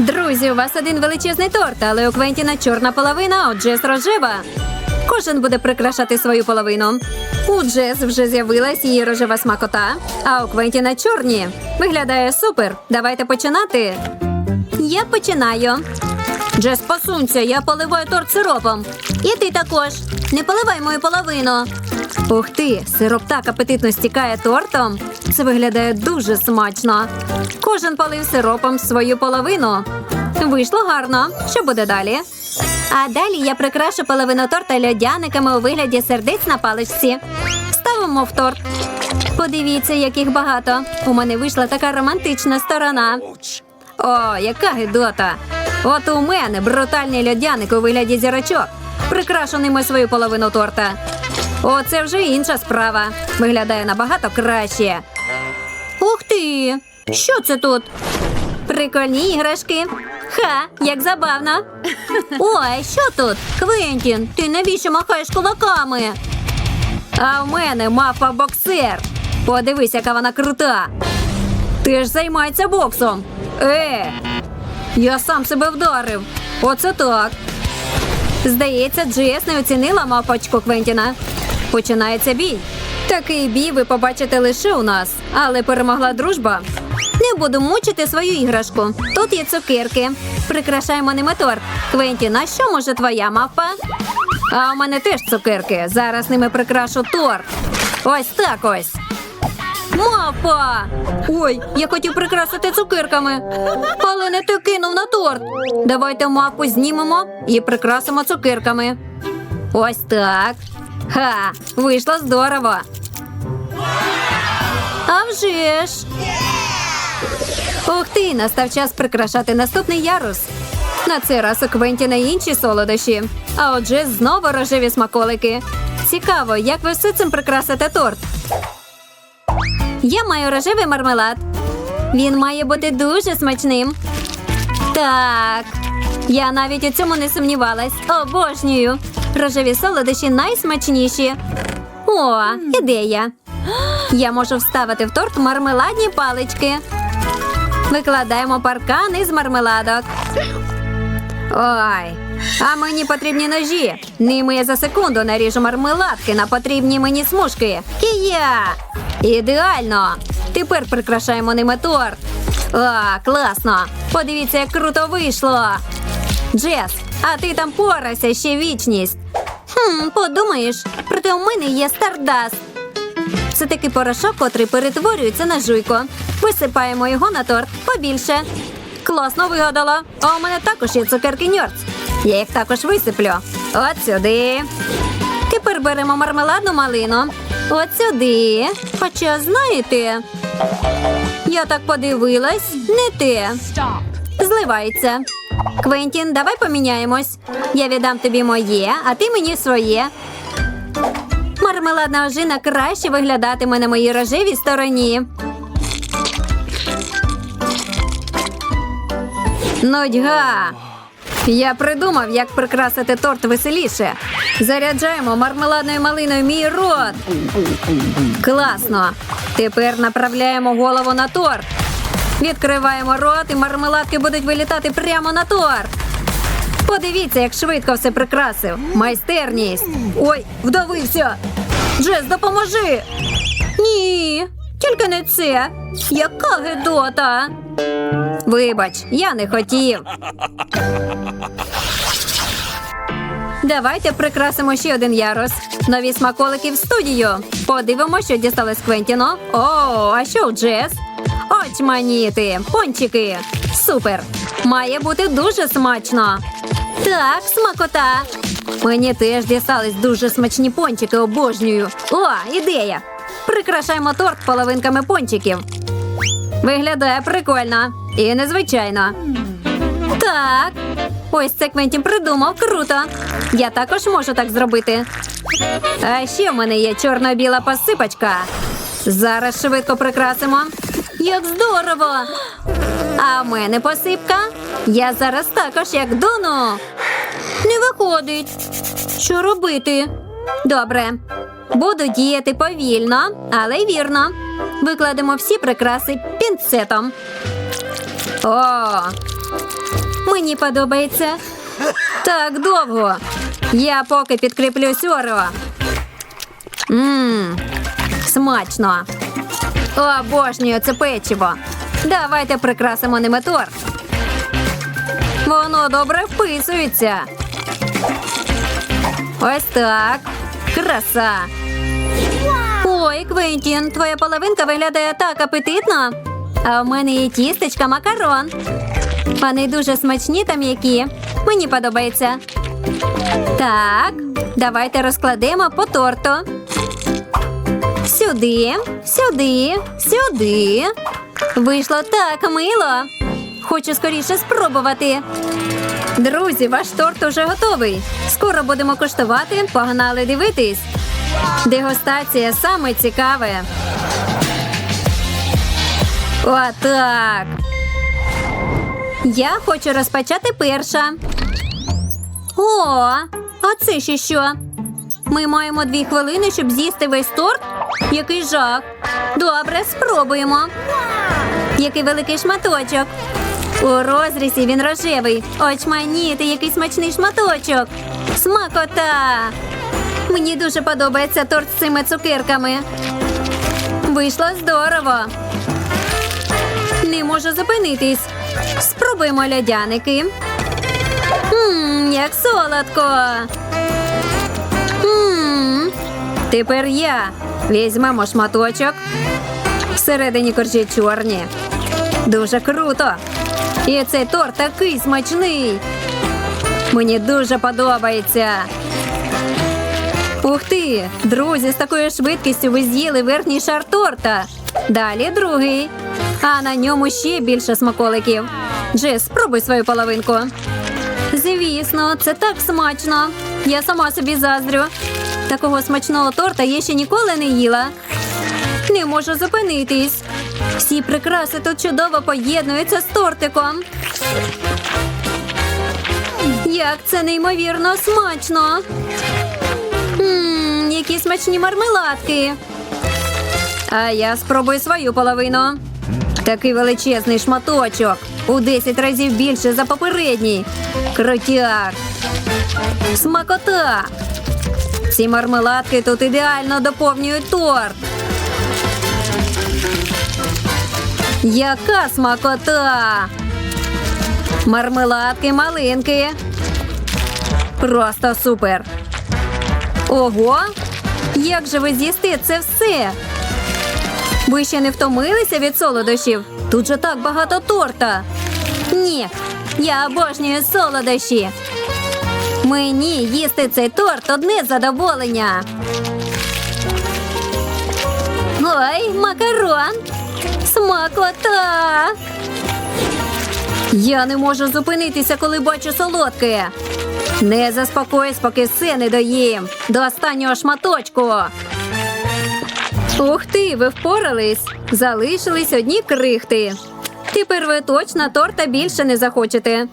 Друзі, у вас один величезний торт, але у Квентіна чорна половина, а у Джес рожева. Кожен буде прикрашати свою половину. У Джес вже з'явилась її рожева смакота, а у Квентіна чорні. Виглядає супер. Давайте починати. Я починаю. Джес, посунься, я поливаю торт сиропом. І ти також. Не поливай мою половину. Ух ти, сироп так апетитно стікає тортом. Це виглядає дуже смачно. Кожен полив сиропом свою половину. Вийшло гарно. Що буде далі? А далі я прикрашу половину торта льодяниками у вигляді сердець на паличці. Ставимо в торт. Подивіться, яких багато. У мене вийшла така романтична сторона. О, яка гидота! От у мене брутальний льодяник у вигляді зірочок. Прикрашу ними свою половину торта. О, це вже інша справа. Виглядає набагато краще. Ух ти! Що це тут? Прикольні іграшки. Ха, як забавно. Ой, що тут? Квентін, ти навіщо махаєш кулаками? А в мене мапа боксер. Подивись, яка вона крута. Ти ж займається боксом. Е, я сам себе вдарив. Оце так. Здається, Джес не оцінила мапочку Квентіна. Починається бій. Такий бій ви побачите лише у нас, але перемогла дружба. Не буду мучити свою іграшку. Тут є цукерки. Прикрашаємо ними торт. Квентін, а що може твоя мавпа? А у мене теж цукерки. Зараз ними прикрашу торт. Ось так ось. Мавпа! Ой, я хотів прикрасити цукерками, але не ти кинув на торт. Давайте мавпу знімемо і прикрасимо цукерками. Ось так. Ха, вийшло здорово. А вже ж. Ух ти, настав час прикрашати наступний ярус. На цей раз у Квентіна інші солодощі. А отже, знову рожеві смаколики. Цікаво, як ви все цим прикрасите торт. Я маю рожевий мармелад. Він має бути дуже смачним. Так. Я навіть у цьому не сумнівалась. Обожнюю. Рожеві солодощі найсмачніші. О, ідея. Я можу вставити в торт мармеладні палички. Викладаємо паркан із мармеладок. Ой, а мені потрібні ножі. Ними я за секунду наріжу мармеладки на потрібні мені смужки. Кія! Ідеально! Тепер прикрашаємо ними торт. А, класно! Подивіться, як круто вийшло. Джес, а ти там порайся ще вічність. Хм, подумаєш, проте у мене є стардаст. Це такий порошок, котрий перетворюється на жуйку. Висипаємо його на торт побільше. Класно вигадала. А у мене також є цукерки ньорц. Я їх також висиплю. От сюди. Тепер беремо мармеладну малину. От сюди. Хоча, знаєте, я так подивилась, не те. Зливається. Квентін, давай поміняємось. Я віддам тобі моє, а ти мені своє. Мармеладна ожина краще виглядатиме на моїй рожевій стороні. Нудьга. Я придумав, як прикрасити торт веселіше. Заряджаємо мармеладною малиною мій рот. Класно. Тепер направляємо голову на торт. Відкриваємо рот, і мармеладки будуть вилітати прямо на торт. Подивіться, як швидко все прикрасив. Майстерність. Ой, вдавився. Джес, допоможи. Ні, тільки не це. Яка гидота. Вибач, я не хотів. Давайте прикрасимо ще один ярус. Нові смаколики в студію. Подивимося, що дісталось Квентіно. О, а що у Джес? Очманіти, пончики. Супер. Має бути дуже смачно. Так, смакота. Мені теж дістались дуже смачні пончики, обожнюю. О, ідея. Прикрашаємо торт половинками пончиків. Виглядає прикольно і незвичайно. Так. Ось це Квентін придумав. Круто. Я також можу так зробити. А ще в мене є чорно-біла посипочка. Зараз швидко прикрасимо. Як здорово! А в мене посипка. Я зараз також як дуну. Не виходить. Що робити? Добре. Буду діяти повільно, але вірно. Викладемо всі прикраси пінцетом. О, Мені подобається. Так довго. Я поки підкріплюсь Орео. Ммм, смачно. Обожнюю це печиво. Давайте прикрасимо ними торт. Воно добре вписується. Ось так. Краса. Ой, Квентін, твоя половинка виглядає так апетитно. А в мене є тістечка макарон. Вони дуже смачні та м'які. Мені подобається. Так, давайте розкладемо по торту. Сюди, сюди, сюди. Вийшло так мило. Хочу скоріше спробувати. Друзі, ваш торт уже готовий. Скоро будемо куштувати. Погнали дивитись. Дегустація саме цікаве. Отак. Я хочу розпочати перша. О, а це ще що? Ми маємо дві хвилини, щоб з'їсти весь торт? Який жах. Добре, спробуємо. Який великий шматочок. У розрізі він рожевий. Очманіти, який смачний шматочок. Смакота. Мені дуже подобається торт з цими цукерками. Вийшло здорово. Не можу зупинитись. Спробуємо льодяники. Ммм, як солодко. Ммм. Тепер я. Візьмемо шматочок. Всередині коржі чорні. Дуже круто. І цей торт такий смачний. Мені дуже подобається. Ух ти! Друзі, з такою швидкістю ви з'їли верхній шар торта. Далі другий. А на ньому ще більше смаколиків. Джес, спробуй свою половинку. Звісно, це так смачно. Я сама собі заздрю. Такого смачного торта я ще ніколи не їла. Не можу зупинитись. Всі прикраси тут чудово поєднуються з тортиком. Як це неймовірно смачно. Ммм, які смачні мармеладки. А я спробую свою половину. Такий величезний шматочок. У 10 разів більше за попередній. Крутяк. Смакота. Ці мармеладки тут ідеально доповнюють торт. Яка смакота! Мармеладки малинки. Просто супер. Ого! Як же ви з'їсти це все? Ви ще не втомилися від солодощів? Тут же так багато торта. Ні, я обожнюю солодощі. Мені їсти цей торт одне задоволення. Ой, макарон. Смакота. Я не можу зупинитися, коли бачу солодке. Не заспокоюсь, поки все не доїм. До останнього шматочку. Ух ти, ви впорались. Залишились одні крихти. Тепер ви точно торта більше не захочете.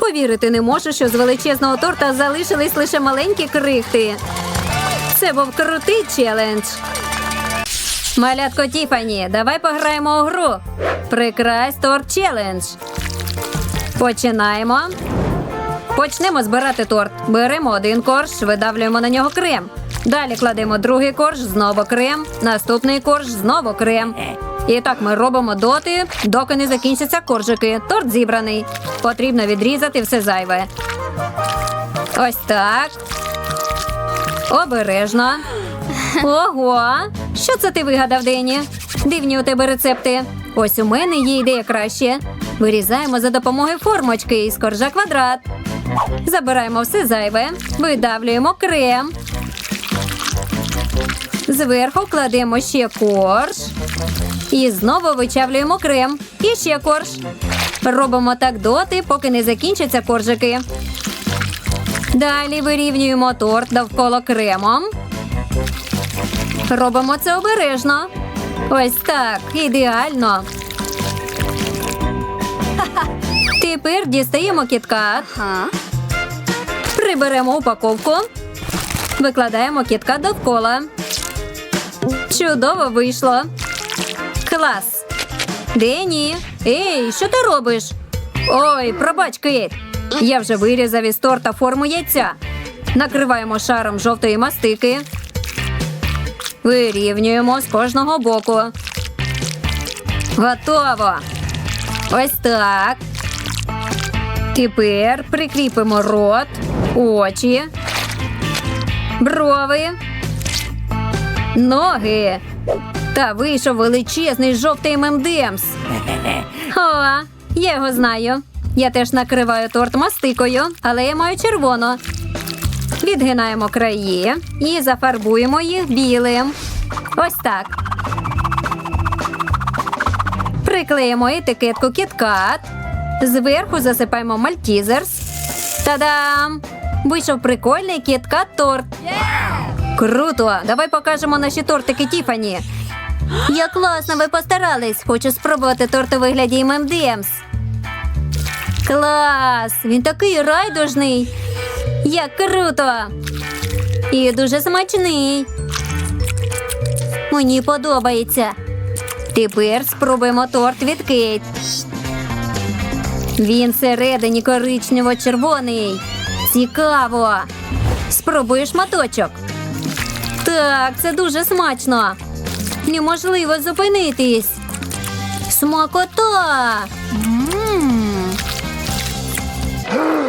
Повірити не можу, що з величезного торта залишились лише маленькі крихти. Це був крутий челендж. Малятко Тіфані, давай пограємо у гру. Прикрась торт челендж. Починаємо. Почнемо збирати торт. Беремо один корж, видавлюємо на нього крем. Далі кладемо другий корж, знову крем, наступний корж, знову крем. І так ми робимо доти, доки не закінчаться коржики. Торт зібраний. Потрібно відрізати все зайве. Ось так. Обережно. Ого! Що це ти вигадав, Дені? Дивні у тебе рецепти. Ось у мене є ідея краще. Вирізаємо за допомогою формочки із коржа квадрат. Забираємо все зайве, видавлюємо крем. Зверху кладемо ще корж. І знову вичавлюємо крем. І ще корж. Робимо так доти, поки не закінчаться коржики. Далі вирівнюємо торт довкола кремом. Робимо це обережно. Ось так, ідеально. Тепер дістаємо кіткат. Приберемо упаковку. Викладаємо кіткат довкола. Чудово вийшло. Клас. Дені. Ей, що ти робиш? Ой, пробач, Кейт. Я вже вирізав із торта форму яйця. Накриваємо шаром жовтої мастики. Вирівнюємо з кожного боку. Готово. Ось так. Тепер прикріпимо рот, очі, брови, ноги. Та вийшов величезний жовтий ММДМС. О, я його знаю. Я теж накриваю торт мастикою, але я маю червону. Відгинаємо краї і зафарбуємо їх білим. Ось так. Приклеїмо етикетку кіткат. Зверху засипаємо мальтізерс. Та-дам! Вийшов прикольний кіткат торт. Круто! Давай покажемо наші тортики Тіфані. Як класно, ви постарались. Хочу спробувати торт у вигляді ММДМС. Клас! Він такий райдужний. Як круто! І дуже смачний. Мені подобається. Тепер спробуємо торт від Кейт. Він всередині коричнево-червоний. Цікаво. Спробуєш шматочок. Так, це дуже смачно. Неможливо зупинитись. Смакота.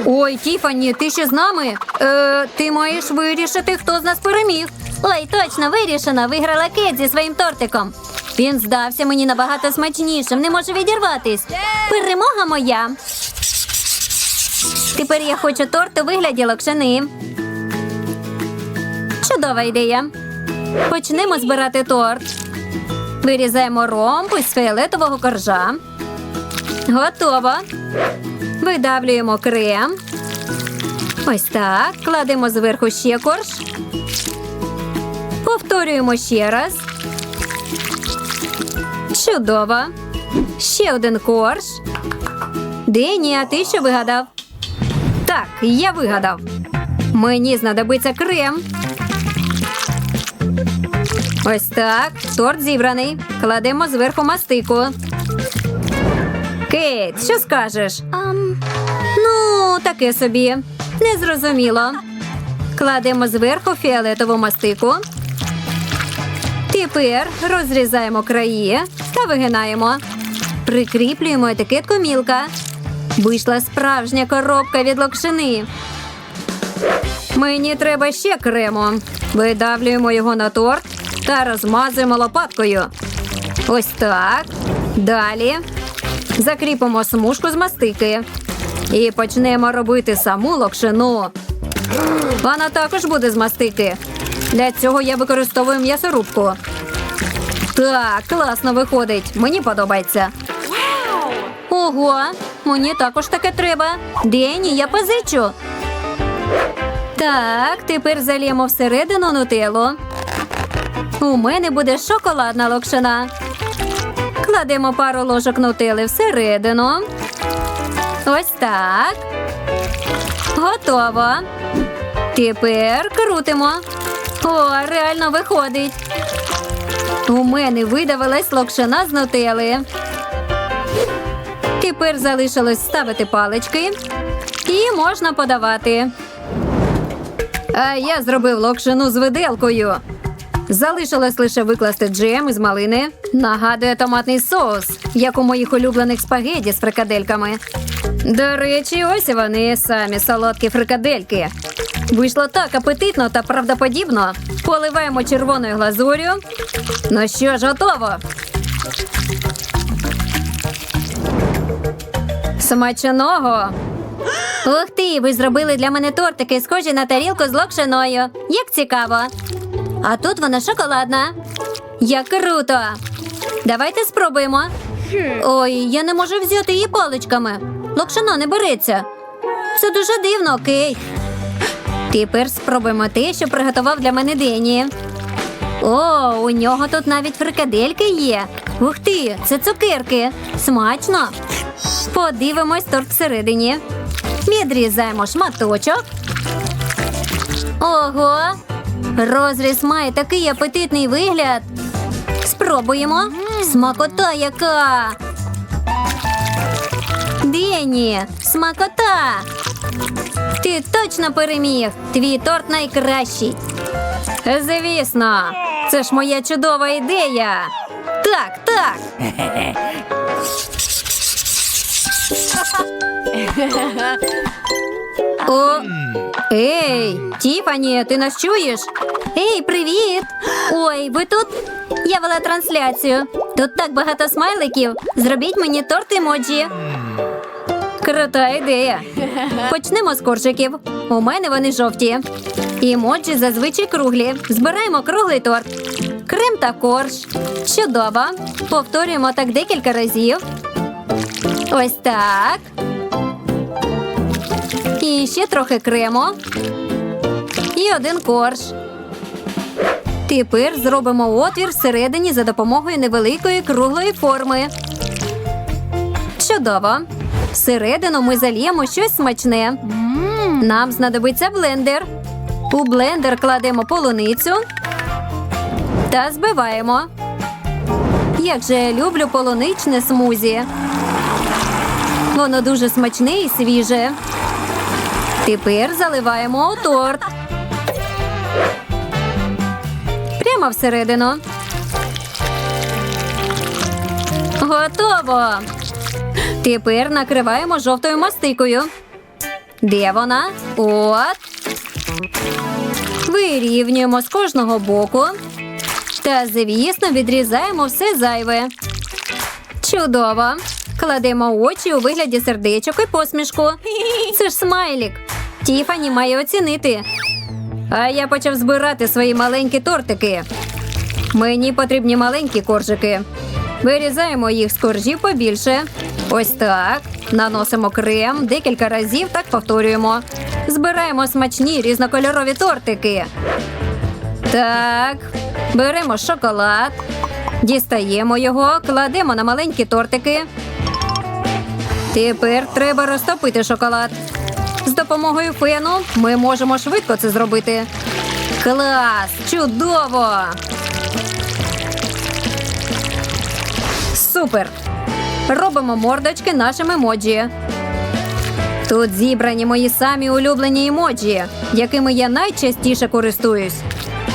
Ой, Тіфані, ти ще з нами? Е, ти маєш вирішити, хто з нас переміг. Ой, точно вирішено. Виграла Кет зі своїм тортиком. Він здався мені набагато смачнішим, не можу відірватись. Перемога моя. Тепер я хочу торт у вигляді локшини. Чудова ідея. Почнемо збирати торт. Вирізаємо ромб із фіолетового коржа. Готово. Видавлюємо крем. Ось так. Кладемо зверху ще корж. Повторюємо ще раз. Чудово. Ще один корж. Дені, а ти що вигадав? Так, я вигадав. Мені знадобиться крем. Ось так. Торт зібраний. Кладемо зверху мастику. Кейт, що скажеш? Ну, таке собі. Незрозуміло. Кладемо зверху фіолетову мастику. Тепер розрізаємо краї та вигинаємо. Прикріплюємо етикетку мілка. Вийшла справжня коробка від локшини. Мені треба ще крему. Видавлюємо його на торт та розмазуємо лопаткою. Ось так. Далі закріпимо смужку з мастики. І почнемо робити саму локшину. Вона також буде з мастики. Для цього я використовую м'ясорубку. Так, класно виходить. Мені подобається. Ого, мені також таке треба. Дені, я позичу. Так, тепер заліємо всередину нутеллу. У мене буде шоколадна локшина. Кладемо пару ложок нутели всередину. Ось так. Готово. Тепер крутимо. О, реально виходить. У мене видавилась локшина з нутели. Тепер залишилось ставити палички і можна подавати. А я зробив локшину з виделкою. Залишилось лише викласти джем із малини. Нагадує томатний соус, як у моїх улюблених спагеді з фрикадельками. До речі, ось вони самі солодкі фрикадельки. Вийшло так апетитно та правдоподібно. Поливаємо червоною глазур'ю. Ну що ж, готово. Смачного. Ух ти, ви зробили для мене тортики, схожі на тарілку з локшиною. Як цікаво. А тут вона шоколадна. Як круто. Давайте спробуємо. Ой, я не можу взяти її паличками. Локшина не береться. Це дуже дивно, окей. Тепер спробуємо те, що приготував для мене Дені. О, у нього тут навіть фрикадельки є. Ух ти, це цукерки. Смачно. Подивимось торт всередині. Відрізаємо шматочок. Ого! Розріз має такий апетитний вигляд. Спробуємо. Смакота яка. Дені, смакота! Ти точно переміг! Твій торт найкращий. Звісно, це ж моя чудова ідея. Так, так. О, ей, Тіфані, ти нас чуєш? Ей, привіт! Ой, ви тут? Я вела трансляцію. Тут так багато смайликів. Зробіть мені торт емоджі. Крута ідея. Почнемо з коржиків. У мене вони жовті. Емоджі зазвичай круглі. Збираємо круглий торт. Крем та корж. Чудово. Повторюємо так декілька разів. Ось так. І ще трохи крему. І один корж. Тепер зробимо отвір всередині за допомогою невеликої круглої форми. Чудово. Всередину ми зальємо щось смачне. Нам знадобиться блендер. У блендер кладемо полуницю та збиваємо. Як же я люблю полуничне смузі. Воно дуже смачне і свіже. Тепер заливаємо у торт. Прямо всередину. Готово. Тепер накриваємо жовтою мастикою. Де вона? От. Вирівнюємо з кожного боку. Та, звісно, відрізаємо все зайве. Чудово. Кладемо очі у вигляді сердечок і посмішку. Це ж смайлік. Тіфані має оцінити. А я почав збирати свої маленькі тортики. Мені потрібні маленькі коржики. Вирізаємо їх з коржів побільше. Ось так. Наносимо крем декілька разів, так повторюємо. Збираємо смачні різнокольорові тортики. Так, беремо шоколад, дістаємо його, кладемо на маленькі тортики. Тепер треба розтопити шоколад. З допомогою фену ми можемо швидко це зробити. Клас! Чудово! Супер! Робимо мордочки нашим емоджі. Тут зібрані мої самі улюблені емоджі, якими я найчастіше користуюсь.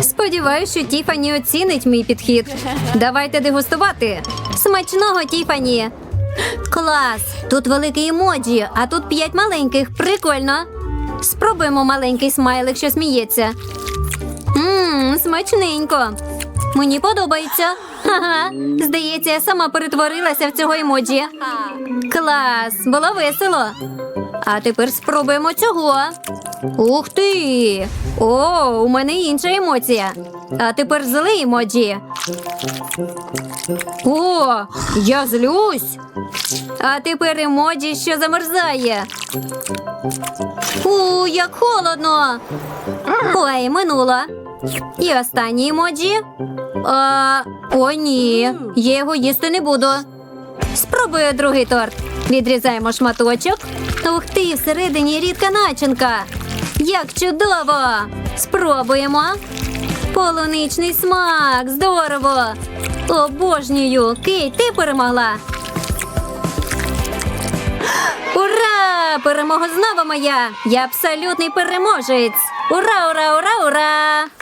Сподіваюсь, що Тіфані оцінить мій підхід. Давайте дегустувати. Смачного, Тіфані! Клас! Тут великий емоджі, а тут п'ять маленьких. Прикольно. Спробуємо маленький смайлик, що сміється. Ммм, смачненько. Мені подобається. Ага. Здається, я сама перетворилася в цього емоджі. Клас! Було весело. А тепер спробуємо цього. Ух ти! О, у мене інша емоція. А тепер злий емоджі. О, я злюсь. А тепер емоджі, що замерзає. У, як холодно. Ой, минуло. І останній емоджі. А, о, ні. Я його їсти не буду. Спробую другий торт. Відрізаємо шматочок. Ух ти, всередині рідка начинка. Як чудово! Спробуємо. Полуничний смак. Здорово! Обожнюю! Кей, ти перемогла. Ура! Перемога знову моя! Я абсолютний переможець! Ура, ура, ура, ура!